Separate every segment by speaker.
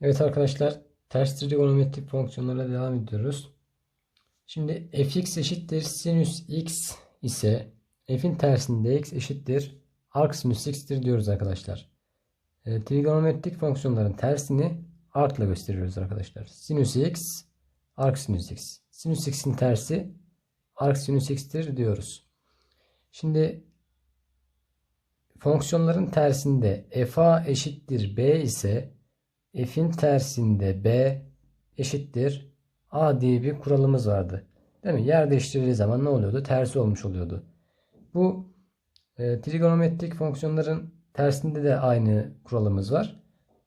Speaker 1: Evet arkadaşlar ters trigonometrik fonksiyonlarla devam ediyoruz. Şimdi fx eşittir sinüs x ise f'in tersinde x eşittir arc sinüs x'tir diyoruz arkadaşlar. E, trigonometrik fonksiyonların tersini arc ile gösteriyoruz arkadaşlar. Sinüs x arc sinüs x. Sinüs x'in tersi arc sinüs x'tir diyoruz. Şimdi fonksiyonların tersinde fa eşittir b ise f'in tersinde b eşittir a diye bir kuralımız vardı. Değil mi? Yer değiştirildiği zaman ne oluyordu? Tersi olmuş oluyordu. Bu e, trigonometrik fonksiyonların tersinde de aynı kuralımız var.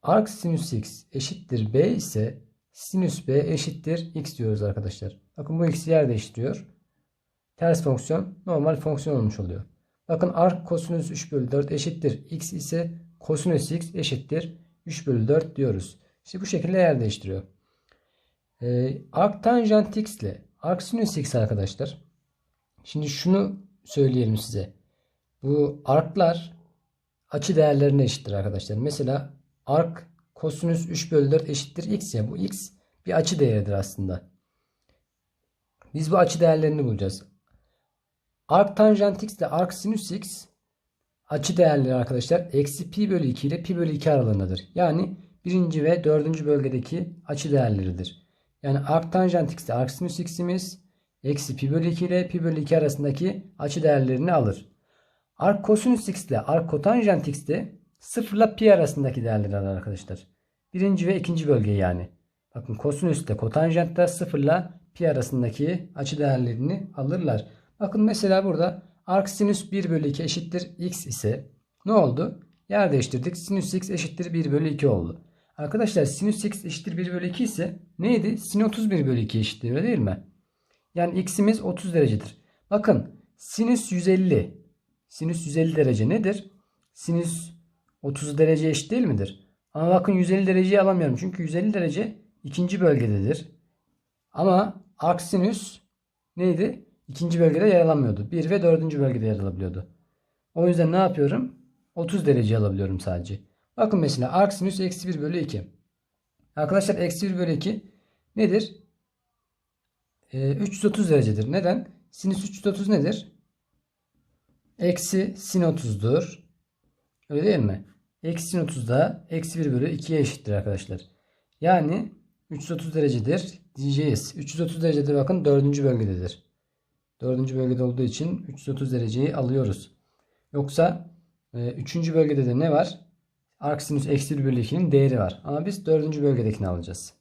Speaker 1: Arc sinüs x eşittir b ise sinüs b eşittir x diyoruz arkadaşlar. Bakın bu x yer değiştiriyor. Ters fonksiyon normal fonksiyon olmuş oluyor. Bakın arc kosinüs 3 bölü 4 eşittir x ise kosinüs x eşittir 3 bölü 4 diyoruz. İşte bu şekilde yer değiştiriyor. Ee, arc tanjant x ile arc sinüs x arkadaşlar. Şimdi şunu söyleyelim size. Bu arclar açı değerlerine eşittir arkadaşlar. Mesela arc kosinüs 3 bölü 4 eşittir x ya. Bu x bir açı değeridir aslında. Biz bu açı değerlerini bulacağız. Arc tanjant x ile arc sinüs x açı değerleri arkadaşlar eksi pi bölü 2 ile pi bölü 2 aralığındadır. Yani birinci ve dördüncü bölgedeki açı değerleridir. Yani arc tanjant x ile arc sinüs x'imiz eksi pi bölü 2 ile pi bölü 2 arasındaki açı değerlerini alır. Arc kosinüs x ile arc kotanjant x de 0 ile pi arasındaki değerleri alır arkadaşlar. Birinci ve ikinci bölge yani. Bakın kosinüs ile kotanjant da 0 ile pi arasındaki açı değerlerini alırlar. Bakın mesela burada arc sinüs 1 bölü 2 eşittir x ise ne oldu? Yer değiştirdik. Sinüs x eşittir 1 bölü 2 oldu. Arkadaşlar sinüs x eşittir 1 bölü 2 ise neydi? Sin 31 bölü 2 eşittir öyle değil mi? Yani x'imiz 30 derecedir. Bakın sinüs 150. Sinüs 150 derece nedir? Sinüs 30 derece eşit değil midir? Ama bakın 150 dereceyi alamıyorum. Çünkü 150 derece ikinci bölgededir. Ama arc sinüs neydi? İkinci bölgede yer alamıyordu. 1 ve 4. bölgede yer alabiliyordu. O yüzden ne yapıyorum? 30 derece alabiliyorum sadece. Bakın mesela arc sinüs eksi 1 bölü 2. Arkadaşlar eksi 1 bölü 2 nedir? Ee, 330 derecedir. Neden? Sinüs 330 nedir? Eksi sin 30'dur. Öyle değil mi? Eksi sin 30 da eksi 1 bölü 2'ye eşittir arkadaşlar. Yani 330 derecedir diyeceğiz. 330 derecedir bakın 4. bölgededir. 4. bölgede olduğu için 330 dereceyi alıyoruz. Yoksa 3. bölgede de ne var? Arc sinüs eksi 1 bölü 2'nin değeri var. Ama biz 4. bölgedekini alacağız.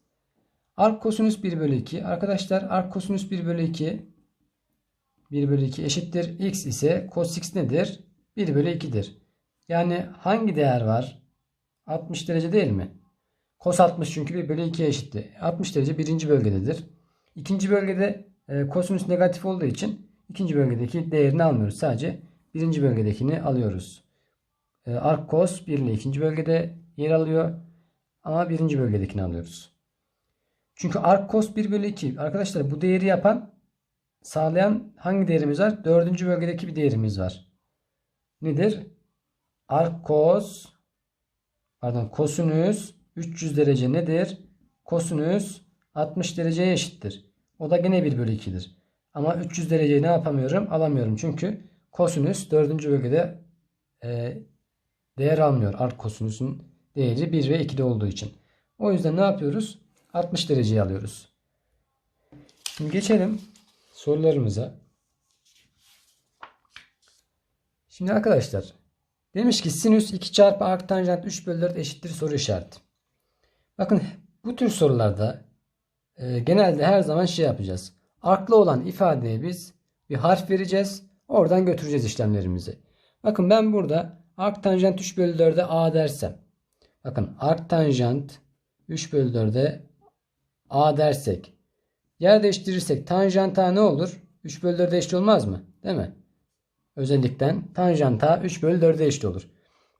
Speaker 1: Arc kosinüs 1 bölü 2. Arkadaşlar arc kosinüs 1 bölü 2 1 bölü 2 eşittir. X ise cos x nedir? 1 bölü 2'dir. Yani hangi değer var? 60 derece değil mi? Cos 60 çünkü 1 bölü 2'ye eşitti. 60 derece birinci bölgededir. İkinci bölgede e, kosinüs negatif olduğu için ikinci bölgedeki değerini almıyoruz. Sadece birinci bölgedekini alıyoruz. E, arc cos 1 ile ikinci bölgede yer alıyor. Ama birinci bölgedekini alıyoruz. Çünkü arc cos 1 bölü 2. Arkadaşlar bu değeri yapan sağlayan hangi değerimiz var? Dördüncü bölgedeki bir değerimiz var. Nedir? Arc cos pardon kosinüs 300 derece nedir? Kosinüs 60 dereceye eşittir. O da gene 1 bölü 2'dir. Ama 300 dereceyi ne yapamıyorum? Alamıyorum. Çünkü kosinüs 4. bölgede e, değer almıyor. Arc kosinüsün değeri 1 ve 2'de olduğu için. O yüzden ne yapıyoruz? 60 dereceyi alıyoruz. Şimdi geçelim sorularımıza. Şimdi arkadaşlar demiş ki sinüs 2 çarpı arc tanjant 3 bölü 4 eşittir soru işareti. Bakın bu tür sorularda e, genelde her zaman şey yapacağız. Arklı olan ifadeye biz bir harf vereceğiz. Oradan götüreceğiz işlemlerimizi. Bakın ben burada arc tanjant 3 bölü 4'e a dersem. Bakın arc tanjant 3 bölü 4'e a dersek. Yer değiştirirsek tanjanta ne olur? 3 bölü 4'e eşit olmaz mı? Değil mi? Özellikten tanjanta 3 bölü 4'e eşit olur.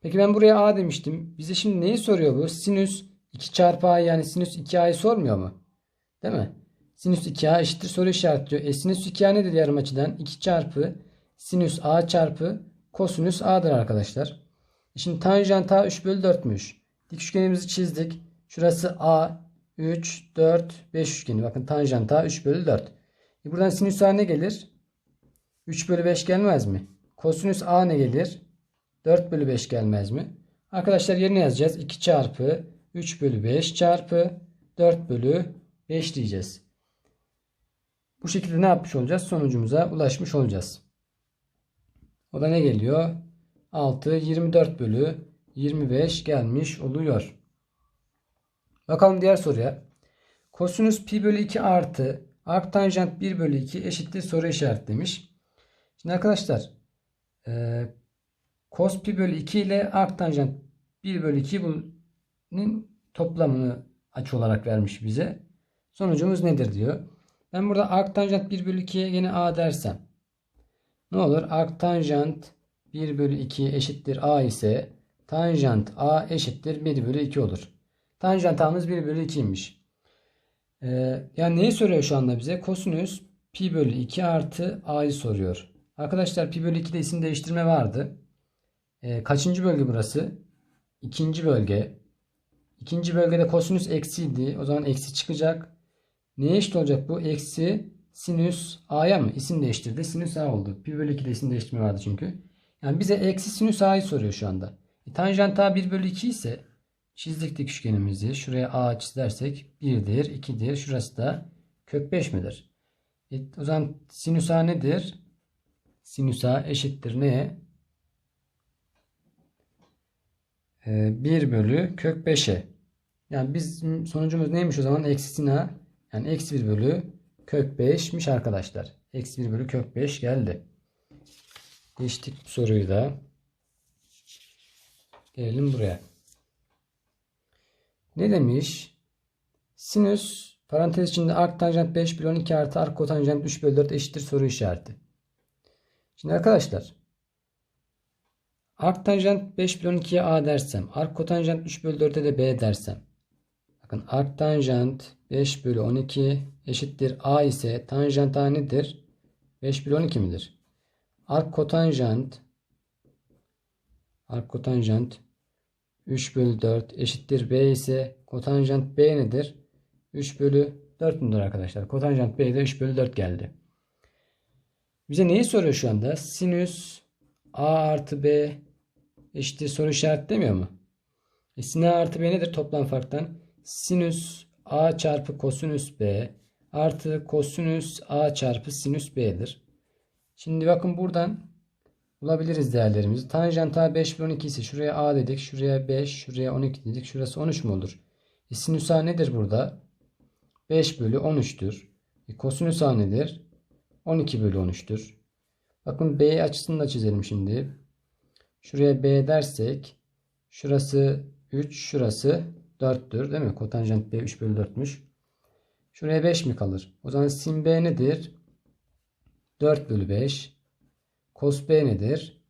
Speaker 1: Peki ben buraya a demiştim. Bize şimdi neyi soruyor bu? Sinüs 2 çarpı a yani sinüs 2a'yı sormuyor mu? Değil mi? Sinüs 2a eşittir soru işaretliyor. E sinüs 2a nedir yarım açıdan? 2 çarpı sinüs a çarpı kosinüs a'dır arkadaşlar. E şimdi tanjant a 3 bölü 4'müş. Dik üçgenimizi çizdik. Şurası A 3, 4, 5 üçgeni. Bakın tanjant A 3 bölü 4. E buradan sinüs A ne gelir? 3 bölü 5 gelmez mi? Kosinüs A ne gelir? 4 bölü 5 gelmez mi? Arkadaşlar yerine yazacağız. 2 çarpı 3 bölü 5 çarpı 4 bölü 5 diyeceğiz. Bu şekilde ne yapmış olacağız? Sonucumuza ulaşmış olacağız. O da ne geliyor? 6, 24 bölü 25 gelmiş oluyor. Bakalım diğer soruya. Kosinüs pi bölü 2 artı arktanjant 1 bölü 2 eşittir soru işaret demiş. Şimdi arkadaşlar e, cos pi bölü 2 ile arktanjant 1 bölü 2 bunun toplamını açı olarak vermiş bize. Sonucumuz nedir diyor. Ben burada arktanjant 1 bölü 2'ye yine a dersem ne olur? Arktanjant 1 bölü 2 eşittir a ise tanjant a eşittir 1 bölü 2 olur. Tanjant a'mız 1 bölü 2'ymiş. Ee, yani neyi soruyor şu anda bize? Kosinüs pi bölü 2 artı a'yı soruyor. Arkadaşlar pi bölü 2'de isim değiştirme vardı. Ee, kaçıncı bölge burası? İkinci bölge. İkinci bölgede kosinüs eksiydi. O zaman eksi çıkacak. Neye eşit olacak bu? Eksi sinüs a'ya mı? İsim değiştirdi. Sinüs a oldu. Pi bölü 2'de isim değiştirme vardı çünkü. Yani bize eksi sinüs a'yı soruyor şu anda. E, tanjant a 1 bölü 2 ise çizdik dik üçgenimizi. Şuraya a çizersek 1'dir, 2'dir. Şurası da kök 5 midir? E, o zaman sinüs a nedir? Sinüs a eşittir neye? E, 1 bölü kök 5'e. Yani biz sonucumuz neymiş o zaman? Eksi sin a. Yani eksi 1 bölü kök 5'miş arkadaşlar. Eksi 1 bölü kök 5 geldi. Geçtik bu soruyu da. Gelelim buraya. Ne demiş? Sinüs parantez içinde arc tanjant 5 bölü 12 artı arc kotanjant 3 bölü 4 eşittir soru işareti. Şimdi arkadaşlar arc tanjant 5 bölü 12'ye a dersem arc kotanjant 3 bölü 4'e de b dersem bakın arc tanjant 5 bölü 12 eşittir a ise tanjant a nedir? 5 bölü 12 midir? Arc kotanjant arc kotanjant 3 bölü 4 eşittir b ise kotanjant b nedir? 3 bölü 4 müdür arkadaşlar? Kotanjant b de 3 bölü 4 geldi. Bize neyi soruyor şu anda? Sinüs a artı b eşittir soru işareti demiyor mu? E, sin a artı b nedir toplam farktan? Sinüs a çarpı kosinüs b artı kosinüs a çarpı sinüs b'dir. Şimdi bakın buradan bulabiliriz değerlerimizi. Tanjant a 5 bölü 12 ise şuraya a dedik. Şuraya 5, şuraya 12 dedik. Şurası 13 mu olur? E, sinüs a nedir burada? 5 bölü 13'tür. E, kosinüs a nedir? 12 bölü 13'tür. Bakın b açısını da çizelim şimdi. Şuraya b dersek şurası 3, şurası 4'tür değil mi? Kotanjant b 3 bölü 4'müş. Şuraya 5 mi kalır? O zaman sin b nedir? 4 bölü 5. Cos b nedir?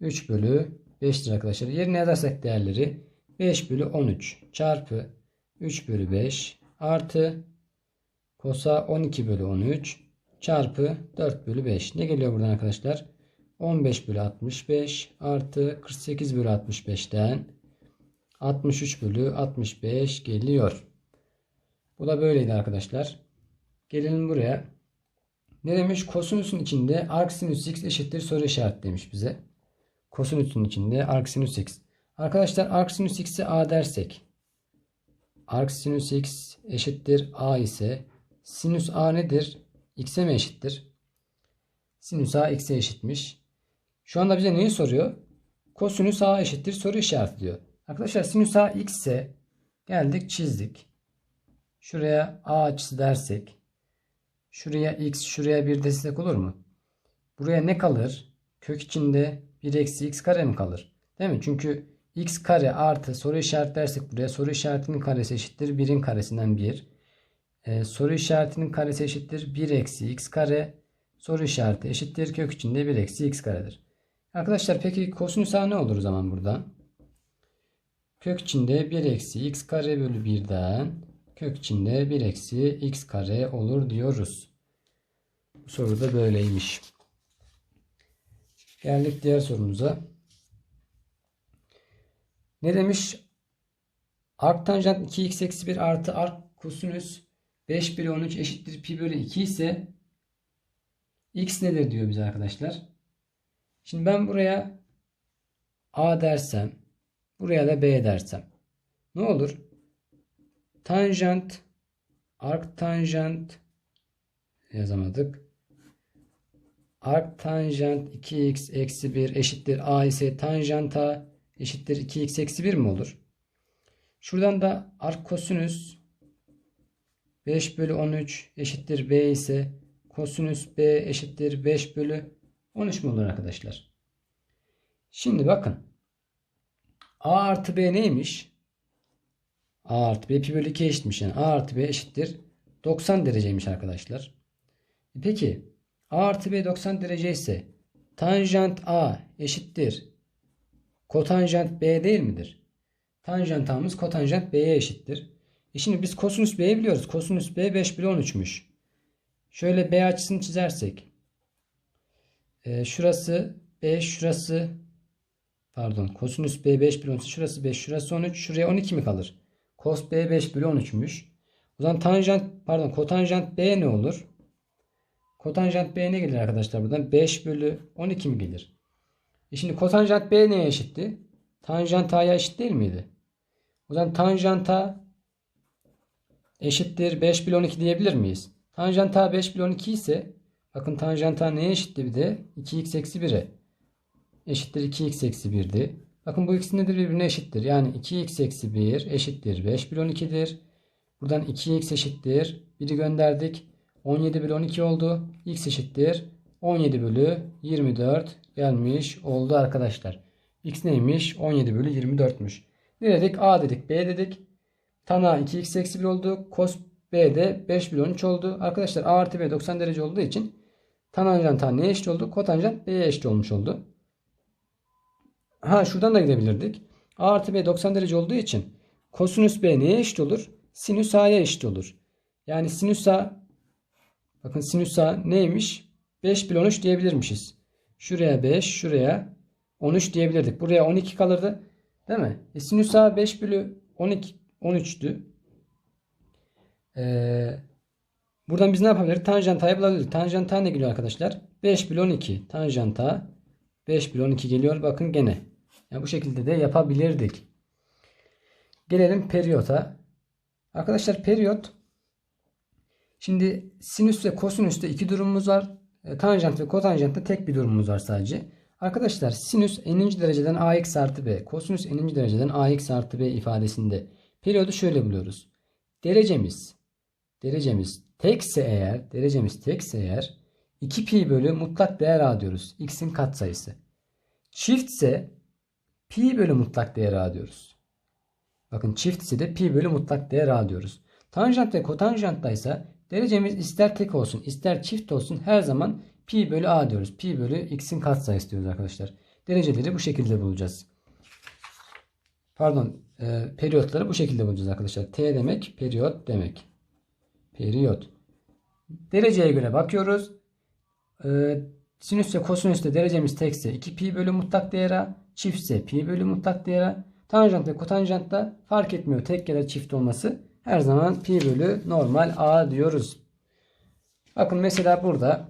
Speaker 1: 3 bölü 5'tir arkadaşlar. Yerine yazarsak değerleri 5 bölü 13 çarpı 3 bölü 5 artı kosa 12 bölü 13 çarpı 4 bölü 5. Ne geliyor buradan arkadaşlar? 15 bölü 65 artı 48 bölü 65'ten 63 bölü 65 geliyor. Bu da böyleydi arkadaşlar. Gelelim buraya. Ne demiş? Kosinüsün içinde arc sinüs x eşittir soru işaret demiş bize. Kosinüsün içinde arc sinüs x. Arkadaşlar arc sinüs x'e a dersek arc sinüs x eşittir a ise sinüs a nedir? x'e mi eşittir? Sinüs a x'e eşitmiş. Şu anda bize neyi soruyor? Kosinüs a eşittir soru işareti diyor. Arkadaşlar sinüs a x ise geldik çizdik. Şuraya a açısı dersek şuraya x şuraya 1 destek olur mu? Buraya ne kalır? Kök içinde 1 eksi x kare mi kalır? Değil mi? Çünkü x kare artı soru işaret dersek buraya soru işaretinin karesi eşittir 1'in karesinden 1. Ee, soru işaretinin karesi eşittir 1 eksi x kare. Soru işareti eşittir kök içinde 1 eksi x karedir. Arkadaşlar peki kosinüs a ne olur o zaman burada? Kök içinde 1 eksi x kare bölü 1'den kök içinde 1 eksi x kare olur diyoruz. Bu soru da böyleymiş. Geldik diğer sorumuza. Ne demiş? Ark tanjant 2x eksi 1 artı ark kosinüs 5 bölü 13 eşittir pi bölü 2 ise x nedir diyor bize arkadaşlar. Şimdi ben buraya a dersem buraya da b dersem ne olur? Tanjant ark tanjant yazamadık. Ark tanjant 2x eksi 1 eşittir a ise tanjant a eşittir 2x eksi 1 mi olur? Şuradan da ark kosinüs 5 bölü 13 eşittir b ise kosinüs b eşittir 5 bölü 13 mu olur arkadaşlar? Şimdi bakın. A artı b neymiş? a artı b pi bölü 2 eşitmiş. Yani a artı b eşittir 90 dereceymiş arkadaşlar. E Peki a artı b 90 derece ise tanjant a eşittir kotanjant b değil midir? Tanjant a'mız kotanjant b'ye eşittir. E şimdi biz kosinüs b'yi biliyoruz. Kosinüs b 5 bölü 13'müş. Şöyle b açısını çizersek. E, şurası 5, şurası pardon kosinüs b 5 bölü 13, şurası 5, şurası 13, şuraya 12 mi kalır? Cos b 5 bölü 13'müş. O zaman tanjant pardon kotanjant b ne olur? Kotanjant b ne gelir arkadaşlar buradan? 5 bölü 12 mi gelir? E şimdi kotanjant b neye eşitti? Tanjant a'ya eşit değil miydi? O zaman tanjant a eşittir 5 bölü 12 diyebilir miyiz? Tanjant a 5 bölü 12 ise bakın tanjant a neye eşitti bir de? 2x eksi 1'e eşittir 2x eksi 1'di. Bakın bu ikisi nedir? Birbirine eşittir. Yani 2x eksi 1 eşittir 5 bölü 12'dir. Buradan 2x eşittir. 1'i gönderdik. 17 bölü 12 oldu. x eşittir. 17 bölü 24 gelmiş oldu arkadaşlar. x neymiş? 17 bölü 24'müş. Ne dedik? A dedik. B dedik. Tan A 2x eksi 1 oldu. Cos B de 5 bölü 13 oldu. Arkadaşlar A artı B 90 derece olduğu için tanjant A neye eşit oldu? Kotanjant B'ye eşit olmuş oldu. Ha şuradan da gidebilirdik. A artı B 90 derece olduğu için kosinüs B neye eşit olur? Sinüs A'ya eşit olur. Yani sinüs A bakın sinüs A neymiş? 5 bölü 13 diyebilirmişiz. Şuraya 5, şuraya 13 diyebilirdik. Buraya 12 kalırdı. Değil mi? E, sinüs A 5 bölü 12, 13'tü. Ee, buradan biz ne yapabiliriz? Tanjant A'yı bulabiliriz. Tanjant A ne geliyor arkadaşlar? 5 bölü 12. Tanjant A 5 bölü 12 geliyor. Bakın gene. Yani bu şekilde de yapabilirdik. Gelelim periyota. Arkadaşlar periyot şimdi sinüs ve kosinüste iki durumumuz var. E, tanjant ve kotanjantta tek bir durumumuz var sadece. Arkadaşlar sinüs n'inci dereceden ax artı b, kosinüs n'inci dereceden ax artı b ifadesinde periyodu şöyle buluyoruz. Derecemiz derecemiz tekse eğer derecemiz tekse eğer 2 pi bölü mutlak değer a diyoruz. x'in katsayısı. Çiftse pi bölü mutlak değer a diyoruz. Bakın çiftse de pi bölü mutlak değer a diyoruz. Tanjant ve kotanjantta ise derecemiz ister tek olsun ister çift olsun her zaman pi bölü a diyoruz. Pi bölü x'in katsayısı diyoruz arkadaşlar. Dereceleri bu şekilde bulacağız. Pardon e, periyotları bu şekilde bulacağız arkadaşlar. T demek periyot demek. Periyot. Dereceye göre bakıyoruz. E, sinüs ve kosinüste derecemiz tekse 2 pi bölü mutlak değer a. Çiftse pi bölü mutlak değer a. Tanjant ve kotanjantta fark etmiyor tek ya da çift olması. Her zaman pi bölü normal a diyoruz. Bakın mesela burada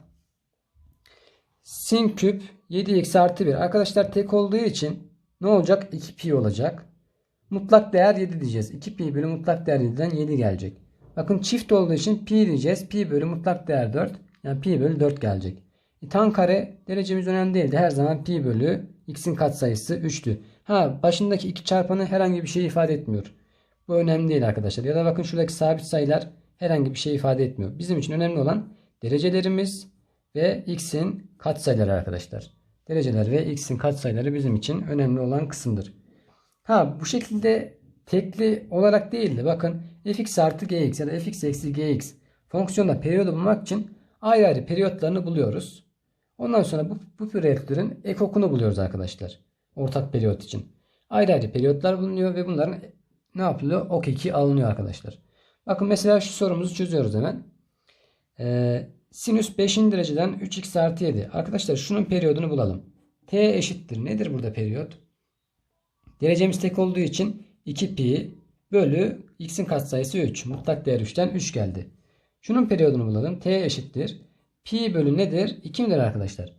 Speaker 1: sin küp 7x artı 1. Arkadaşlar tek olduğu için ne olacak? 2 pi olacak. Mutlak değer 7 diyeceğiz. 2 pi bölü mutlak değer 7'den 7 gelecek. Bakın çift olduğu için pi diyeceğiz. Pi bölü mutlak değer 4. Yani pi bölü 4 gelecek. E, tan kare derecemiz önemli değildi. Her zaman pi bölü x'in katsayısı 3'tü. Ha başındaki iki çarpanı herhangi bir şey ifade etmiyor. Bu önemli değil arkadaşlar. Ya da bakın şuradaki sabit sayılar herhangi bir şey ifade etmiyor. Bizim için önemli olan derecelerimiz ve x'in katsayıları arkadaşlar. Dereceler ve x'in katsayıları bizim için önemli olan kısımdır. Ha bu şekilde tekli olarak değil de bakın fx artı gx ya da fx eksi gx fonksiyonda periyodu bulmak için ayrı ayrı periyotlarını buluyoruz. Ondan sonra bu, bu periyotların ekokunu buluyoruz arkadaşlar. Ortak periyot için. Ayrı ayrı periyotlar bulunuyor ve bunların ne yapılıyor? Ok 2 alınıyor arkadaşlar. Bakın mesela şu sorumuzu çözüyoruz hemen. Ee, sinüs 5. dereceden 3x artı 7. Arkadaşlar şunun periyodunu bulalım. T eşittir. Nedir burada periyot? Derecemiz tek olduğu için 2 pi bölü x'in katsayısı 3. Mutlak değer 3'ten 3 geldi. Şunun periyodunu bulalım. T eşittir. Pi bölü nedir? 2 midir arkadaşlar?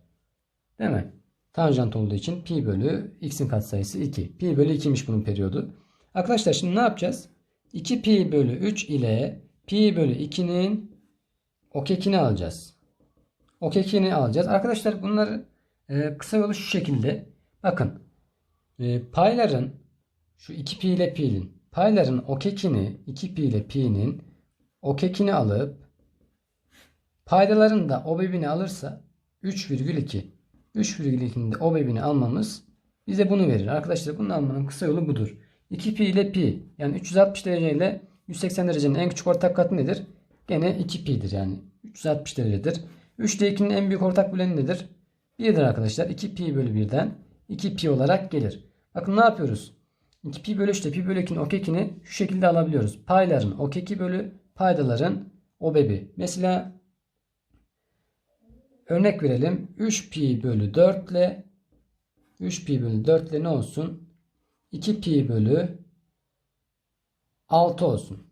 Speaker 1: Değil mi? Tanjant olduğu için pi bölü x'in katsayısı 2. Pi bölü 2'miş bunun periyodu. Arkadaşlar şimdi ne yapacağız? 2 pi bölü 3 ile pi bölü 2'nin okekini alacağız. Okekini alacağız. Arkadaşlar bunları e, kısa yolu şu şekilde. Bakın e, payların şu 2 pi ile pi'nin payların okekini 2 pi ile pi'nin okekini alıp paydaların da obebini alırsa 3,2. 3,2'nin de obebini almamız bize bunu verir. Arkadaşlar bunu almanın kısa yolu budur. 2 pi ile pi yani 360 derece ile 180 derecenin en küçük ortak katı nedir? Gene 2 pi'dir yani 360 derecedir. 3 ile 2'nin en büyük ortak böleni nedir? 1'dir arkadaşlar. 2 pi bölü 1'den 2 pi olarak gelir. Bakın ne yapıyoruz? 2 pi bölü 3 ile pi bölü 2'nin okekini şu şekilde alabiliyoruz. Payların okeki bölü paydaların obebi. Mesela örnek verelim. 3 pi bölü 4 ile 3 pi bölü 4 ile ne olsun? 2 pi bölü 6 olsun.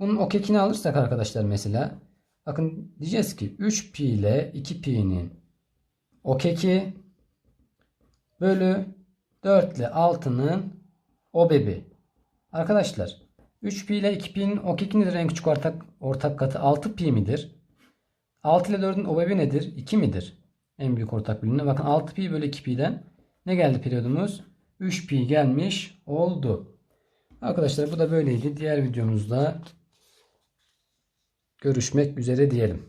Speaker 1: Bunun okekini alırsak arkadaşlar mesela bakın diyeceğiz ki 3 pi ile 2 pi'nin okeki bölü 4 ile 6'nın obebi. Arkadaşlar 3 pi ile 2 pi'nin okeki nedir? En küçük ortak, ortak katı 6 pi midir? 6 ile 4'ün obebi nedir? 2 midir? En büyük ortak bölümüne. Bakın 6 pi bölü 2 pi'den ne geldi periyodumuz? 3 pi gelmiş oldu. Arkadaşlar bu da böyleydi. Diğer videomuzda görüşmek üzere diyelim.